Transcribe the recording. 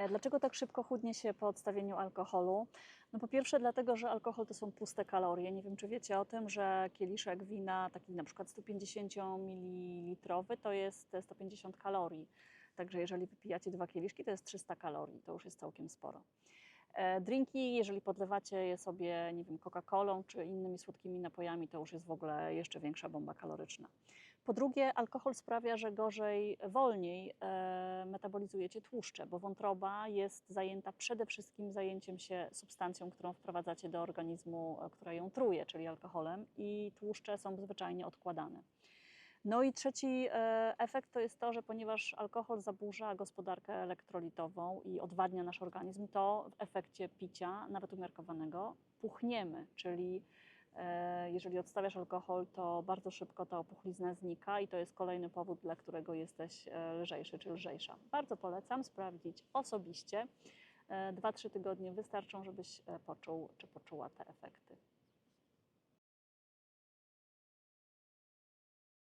E, Dlaczego tak szybko chudnie się po odstawieniu alkoholu? No po pierwsze dlatego, że alkohol to są puste kalorie. Nie wiem, czy wiecie o tym, że kieliszek wina, taki na przykład 150 ml, to jest 150 kalorii. Także jeżeli wypijacie dwa kieliszki, to jest 300 kalorii. To już jest całkiem sporo. E, Drinki, jeżeli podlewacie je sobie, nie wiem, Coca-Colą czy innymi słodkimi napojami, to już jest w ogóle jeszcze większa bomba kaloryczna. Po drugie, alkohol sprawia, że gorzej, wolniej e, metabolizujecie tłuszcze, bo wątroba jest zajęta przede wszystkim zajęciem się substancją, którą wprowadzacie do organizmu, e, która ją truje, czyli alkoholem, i tłuszcze są zwyczajnie odkładane. No i trzeci e, efekt to jest to, że ponieważ alkohol zaburza gospodarkę elektrolitową i odwadnia nasz organizm, to w efekcie picia, nawet umiarkowanego, puchniemy, czyli jeżeli odstawiasz alkohol, to bardzo szybko ta opuchlizna znika i to jest kolejny powód, dla którego jesteś e, lżejszy czy lżejsza. Bardzo polecam sprawdzić osobiście. E, Dwa, trzy tygodnie wystarczą, żebyś e, poczuł czy poczuła te efekty.